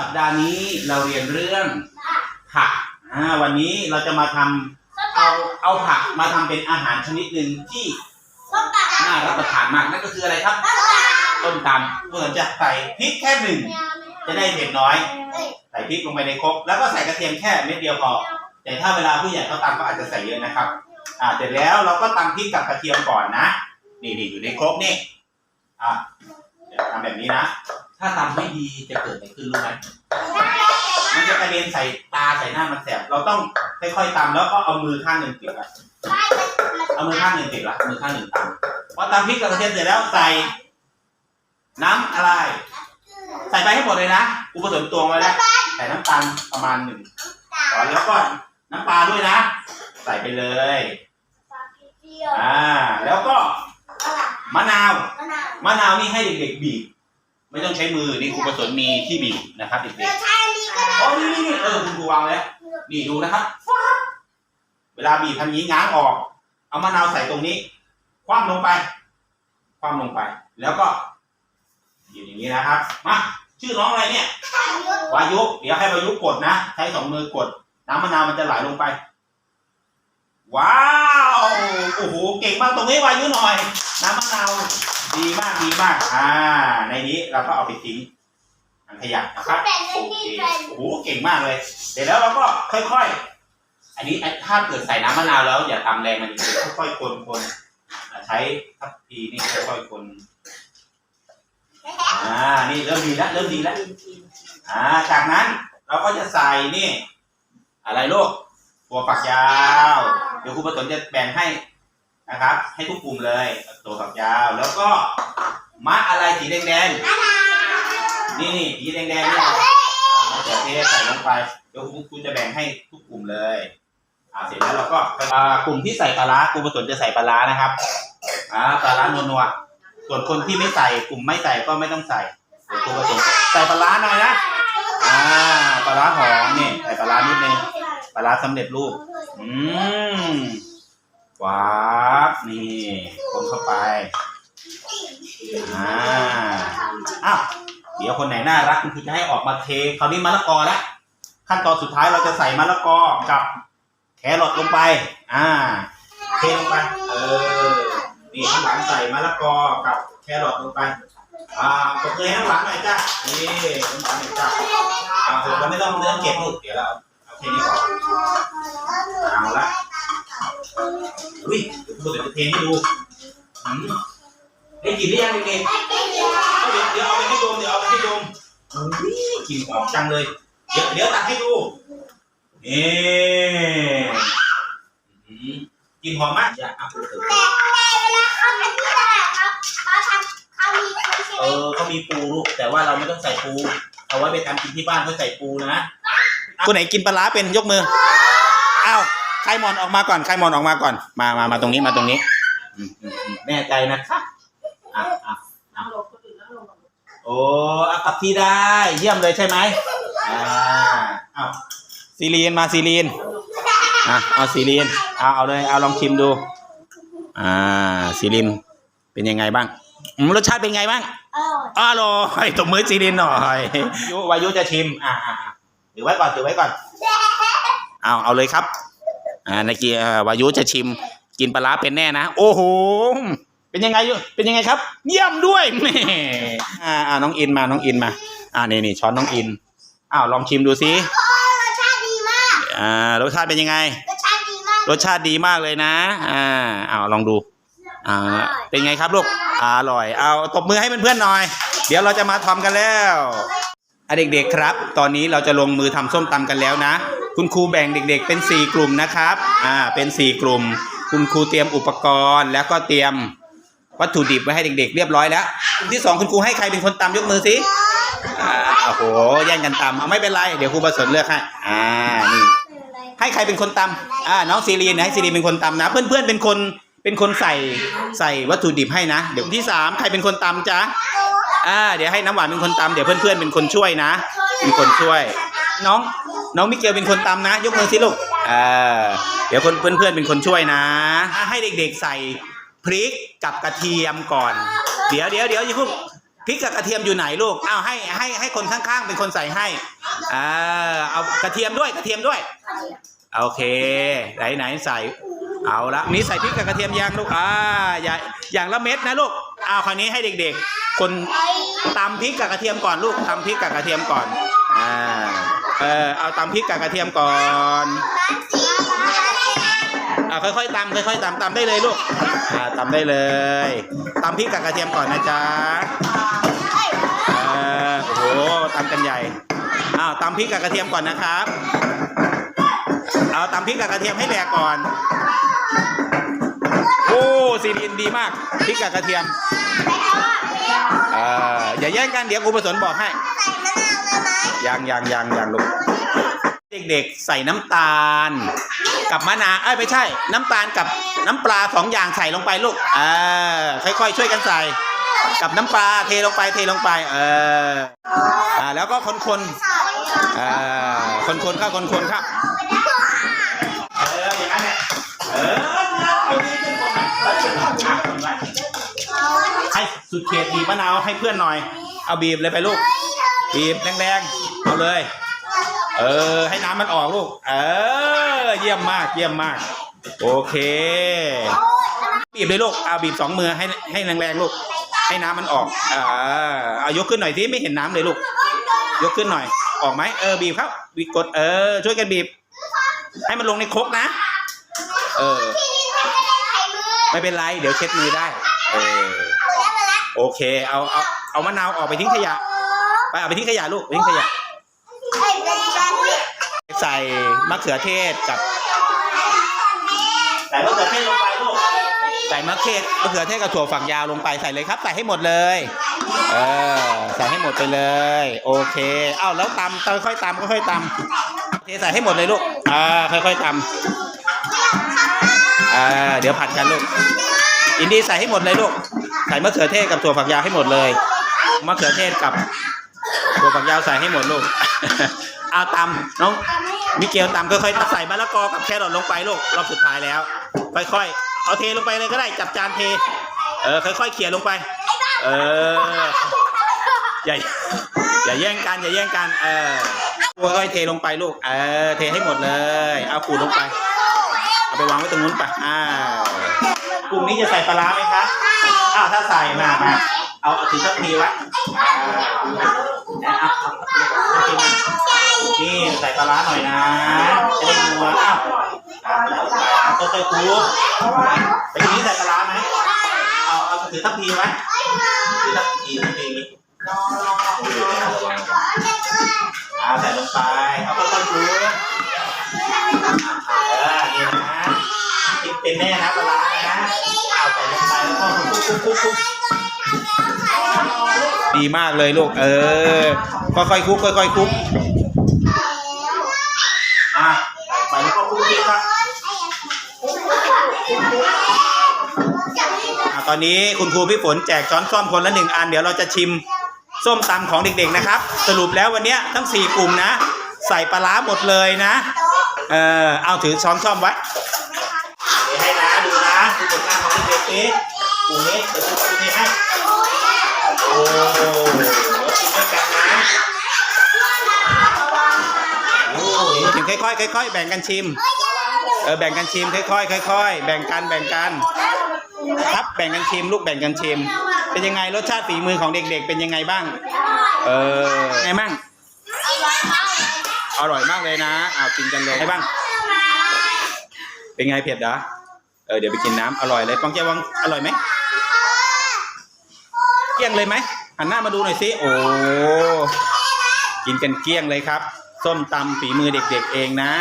สัปดาห์นี้เราเรียนเรื่องผักอ่าวันนี้เราจะมาทำเอาเอาผักมาทำเป็นอาหารชนิดหนึ่งที่ส้มตำน่ารับประทานมากนั่นก็คืออะไรครับ ต้มตำเหมือนจะใส่พริกแค่หนึ่งจะได้เผ็ดน้อย ใส่พริกลงไปในครกแล้วก็ใส่กระเทียมแค่เม็ดเดียวพอ แต่ถ้าเวลาผู้ใหญ่เขาตำก็อาจจะใส่เยอะนะครับ อ่าเสร็จแล้วเราก็ตำพริกกับกระเทียมก่อนนะ นี่นี่อยู่ในครกนี่อะเดี๋ยวทำแบบนี้นะ ถ้าตำไม่ดีจะเกิดอะไรขึ้นรู้ไหมมันจะกระเด็นใส่ตาใส่หน้ามันแสบเราต้องค่อยๆตำแล้วก็เอามือข้างหนึ่งปิดไว้เอามือข้างหนึ่งปิดละมือข้างหนึ่งตำพอตำพริกกับกระเทียมเสร็จแล้วใส่น้ำอะไร ใส่ไปให้หมดเลยนะกูผสมตวงไว้แล้วใส่น้ำตาลประมาณหนึ่งก่อนแล้วก็น้ำปลาด้วยนะ ใส่ไปเลยอ่าแล้วก็มะนาวมะนาวนี่ให้เด็กๆบีบ ไม่ต้องใช้มือนี่ครูผสมมีที่บีบนะครับเด็กเดี๋ยวใช้อันนี้ก็ได้ๆอ๋อนี่นี่นี่เออคุณครูวางไว้แล้วนี่ดูนะครับ เวลาบีบทำนี้ง้างออก เอามะนาวใส่ตรงนี้ คว่ำลงไป คว่ำลงไป แล้วก็อยู่อย่างนี้นะครับ มา ชื่อน้องอะไรเนี่ย วายุเดี๋ยวให้วายุกดนะ ใช้สองมือกด น้ำมะนาวมันจะไหลลงไป ว้าว โอ้โห เก่งมากตรงนี้วายุหน่อย น้ำมะนาว ดีมากดีมาก อ่า ในนี้เราก็เอาไปทิ้งถังขยะนะครับเป็นเลโอยเคที่เป็นโอ้โหเก่งมากเลย เสร็จแล้วเราก็ค่อยๆ อันนี้ถ้าเกิดใส่น้ำมะนาวแล้ว อย่าตำแรงมันจะค่อยๆคนคนอ่าใช้ทัพพีนี่ค่อยๆคนอ่า นี่เริ่มดีแล้วเริ่มดีแล้ว อ่า จากนั้นเราก็จะใส่นี่ อะไรลูกตัวฝักยาว เดี๋ยวครูประสนจะแบ่งให้ นะครับ ให้ทุกกลุ่มเลย ตัวฝักยาว แล้วก็มะอะไรสีแดงๆนี่นี่สีแดงๆนี่นะมะเขือเทศใส่ลงไปเดี๋ยวครูครูจะแบ่งให้ทุกกลุ่มเลยอ่าเสร็จแล้วเราก็อ่ากลุ่มที่ใส่ปลาร้าครูประสนจะใส่ปลาร้านะครับอ่าปลาร้านัวๆส่วนคนที่ไม่ใส่กลุ่มไม่ใส่ก็ไม่ต้องใส่เดี๋ยวครูประสนใส่ปลาร้าหน่อยนะอ่าปลาร้าหอมนี่ใส่ปลาร้านิดนึงปลาร้าสำเร็จรูปอืม ว้าบนี่คนเข้าไปอ่าอ้าวเดี๋ยวคนไหนน่ารักคุณครูจะให้ออกมาเทคราวนี้มะละกอแล้วขั้นตอนสุดท้ายเราจะใส่มะละกอกับแครอทลงไป อ่า เทลงไป เออ นี่ข้างหลังใส่มะละกอกับแครอทลงไป อ่ากดเลยข้างหลังหน่อยจ้ะ นี่ข้างหลังหน่อยจ้ะอ่าเร็จแล้วไม่ต้องเลื่อนเก็บลูกเดี๋ยวเราเอาแค่นี้ก่อน อุ้ยเดี๋ยวคุณจะเทให้ดูอืมได้กลินหรือยังเด็กๆเดี๋ยวเดี๋ยวเอาไปให้ดมเดี๋ยวเอาไปให้ดมอุ้ยกลิ่นหอมจังเลย เดี๋ยวเดี๋ยวตักให้ดูนี่อืมกลิ่นหอมมากอย่าเอาไปเถอะแต่แต่เวลาเขาทำที่ตลาดครับเขาทำเขามีเขาใช่เอไหมอเขามีปูลูกแต่ว่าเราไม่ต้องใส่ปู เอาไว้ไปทำกินที่บ้านเขาใส่ปูนะคนไหนกินปลาร้าเป็นยกมืออ้าว ใครมอนออกมาก่อน ใครมอนออกมาก่อน มามามาตรงนี้มาตรงนี้อืมอืมอืมแน่ใจนะคะอะอะอะโอ้เอากลับที่ได้ เยี่ยมเลยใช่ไหมอ่าอ้าวซีรีนมาซีรีนอะเอาซีรีนเอาเอาเลยเอาลองชิมดู อ่าซีรีนเป็นยังไงบ้างอืมรสชาติเป็นไงบ้างเอออร่อยตบมือซีรินหน่อยยุวายุจะชิม อ่าอ่าอ่าถือไว้ก่อน ถือไว้ก่อน เอา เอาเลยครับ อ่าในเกียร์วายุจะชิมกินปลาร้าเป็นแน่นะ โอ้โห เป็นยังไงยุเป็นยังไงครับ เยี่ยมด้วยแหม่อ่าอ่าน้องอินมาน้องอินมา อ่านี่นี่ช้อนน้องอินอ้าวลองชิมดูสิโอ้รสชาติดีมากอ่ารสชาติเป็นยังไง รสชาติดีมากรสชาติดีมากเลยนะ อ่าเอาลองดูอ่าเป็นไงครับลูกอร่อยเอาตบมือให้เพื่อนๆหน่อย เดี๋ยวเราจะมาทำกันแล้วอะเด็กๆครับ ตอนนี้เราจะลงมือทำส้มตำกันแล้วนะ คุณครูแบ่งเด็ก ๆ เป็น 4 กลุ่มนะครับ อ่า เป็น 4 กลุ่ม คุณครูเตรียมอุปกรณ์ แล้วก็เตรียมวัตถุดิบไว้ให้เด็ก ๆ เรียบร้อยแล้วที่สองคุณครูให้ใครเป็นคนตำยกมือสิอ่าโอ้โห แย่งกันตำเอาไม่เป็นไร เดี๋ยวครูประสนเลือกให้ อ่า นี่ ให้ใครเป็นคนตำอ่า น้องซีรีนให้ซีรีนเป็นคนตำนะ เพื่อนๆ เป็นคน เป็นคนใส่ ใส่วัตถุดิบให้นะ เดี๋ยวที่สามใครเป็นคนตำจ๊ะ อ่า เดี๋ยวให้น้ำหวานเป็นคนตำเดี๋ยวเพื่อนๆ เป็นคนช่วยนะ เป็นคนช่วย น้อง น้องมิเกลเป็นคนตำนะ ยกมือสิลูกอ่าเดี๋ยวคนเพื่อนๆเป็นคนช่วยนะอะให้เด็กๆใส่พริกกับกระเทียมก่อน เดี๋ยวเดี๋ยวเดี๋ยวอย่าเพิ่งพริกกับกระเทียมอยู่ไหนลูกอ้าวให้ให้ให้คนข้างๆ เป็นคนใส่ให้อ่าเอากระเทียมด้วยกระเทียมด้วย โอเค ไหนไหนใส่ เอาละนี่ใส่พริกกับกระเทียมยังลูกอ่าอย่าอย่างละเม็ดนะลูกเอาคราวนี้ให้เด็กๆ คนตำพริกกับกระเทียมก่อนลูกตำพริกกับกระเทียมก่อนอ่า เออเอาตำพริกกับกระเทียมก่อนอ่าค่อยๆตำค่อยๆตำตำได้เลยลูกอ่าตำได้เลยตำพริกกับกระเทียมก่อนนะจ๊ะเออโอ้โหตำกันใหญ่อ้าวตำพริกกับกระเทียมก่อนนะครับเอาตำพริกกับกระเทียมให้แหลกก่อนโอ้ซีรีนดีมากพริกกับกระเทียมเอ่ออย่าแย่งกันเดี๋ยวครูผสมบอกให้ ยังยังยังยังลูกเด็กๆใส่น้ำตาล กับมะนาวเอ้ยไม่ใช่ น้ำตาลกับน้ำปลาสองอย่างใส่ลงไปลูกเออค่อยๆช่วยกันใส่ กับน้ำปลาเทลงไปเทลงไป เอออ่าแล้วก็คนๆอ่าคนเข้าคนๆเข้าเอออย่างนั้นแหละเออเอาดีขึ้นคนอะแล้วเดี๋ยวอะคนไว้ให้สุดเขตบีบมะนาวให้เพื่อนหน่อย เอาบีบเลยไปลูก บีบแรงๆ เอาเลย เออ ให้น้ำมันออกลูก เออ เยี่ยมมาก เยี่ยมมาก โอเค บีบเลยลูก เอาบีบสองมือให้ให้แรงๆลูก ให้น้ำมันออกอ่าเอายกขึ้นหน่อยที่ไม่เห็นน้ำเลยลูก ยกขึ้นหน่อย ออกไหมเออ บีบครับบีบกด เออ ช่วยกันบีบ ให้มันลงในครกนะ เออ ไม่เป็นไร เดี๋ยวเช็ดมือได้ เออ โอเค เอา เอา เอามะนาวออกไปทิ้งขยะ ไปเอาไปทิ้งขยะลูกไปทิ้งขยะ ใส่มะเขือเทศกับใส่มะเขือเทศลงไปลูกใส่มะเขือมะเขือเทศกับถั่วฝักยาวลงไปใส่เลยครับ ใส่ให้หมดเลย เออใส่ให้หมดไปเลย โอเคเอ้าแล้วตำค่อยๆตำค่อยๆตำเทใส่ให้หมดเลยลูกอ่าค่อยๆตำอ่าเดี๋ยวผัดกันลูกอินดี้ใส่ให้หมดเลยลูกใส่มะเขือเทศกับถั่วฝักยาวให้หมดเลยมะเขือเทศกับถั่วฝักยาวใส่ให้หมดลูก เอาตำน้องมิเกลตำค่อยๆใส่มะละกอกับแครอทลงไปลูกรอบสุดท้ายแล้ว ค่อยๆ เอาเทลงไปเลยก็ได้จับจานเท เออค่อยๆเขี่ยลงไป เอออย่าอย่าแย่งกันอย่าแย่งกันเออค่อยๆเทลงไปลูก เออ เทให้หมดเลย เอาขูดลงไปเอาไปวางไว้ตรงนู้นไปอ้าวกลุ่มนี้จะใส่ปลาร้าไหมคะอ้าวถ้าใส่มามาเอาเอาถือสักทีไว้ นี่ใส่ปลาร้าหน่อยนะจะได้นัวอ้าวอ่าเอาไปเอาค่อยคลุกไปนี้ใส่ปลาร้าไหมเอาเอาถือทัพพีไว้ถือทัพพีทัพพีอาใส่ลงไปเอาค่อยๆคลุกเออนี่นะกินเป็นแน่นะปลาร้านะเอาใส่ลงไปแล้วก็คุกคุกคุกคุก ดีมากเลยลูก เออ ค่อยๆคุกค่อยๆคุกอะไปแล้วก็คุกคลิกครับอะตอนนี้คุณครูพี่ฝนแจกช้อนส้อมคนละหนึ่งอัน เดี๋ยวเราจะชิมส้มตำของเด็กๆนะครับ สรุปแล้ววันนี้ทั้งสี่กลุ่มนะ ใส่ปลาร้าหมดเลยนะ เออเอาถือช้อนส้อมไว้เดี๋ยวให้นะดูนะดูผลงานของเด็กๆสิกลุ่มนี้เดี๋ยวคุณครูนี่ให้ ชิมด้วยกันนะโอ้ยถึงค่อยๆค่อยๆแบ่งกันชิม เออแบ่งกันชิมค่อยๆค่อยๆแบ่งกันแบ่งกัน ครับแบ่งกันชิมลูกแบ่งกันชิม เป็นยังไงรสชาติฝีมือของเด็กๆ เป็นยังไงบ้าง เออไงบ้างอร่อยมากเลยนะอ้าวกินกันเลยไงบ้าง เป็นไงเผ็ดเหรอเออเดี๋ยวไปกินน้ำอร่อยเลยปองแจวังอร่อยไหม กลี้ยงเลยไหมหันหน้ามาดูหน่อยสิโอ้กินกันเกลี้ยงเลยครับ ส้มตำฝีมือเด็กๆเองนะ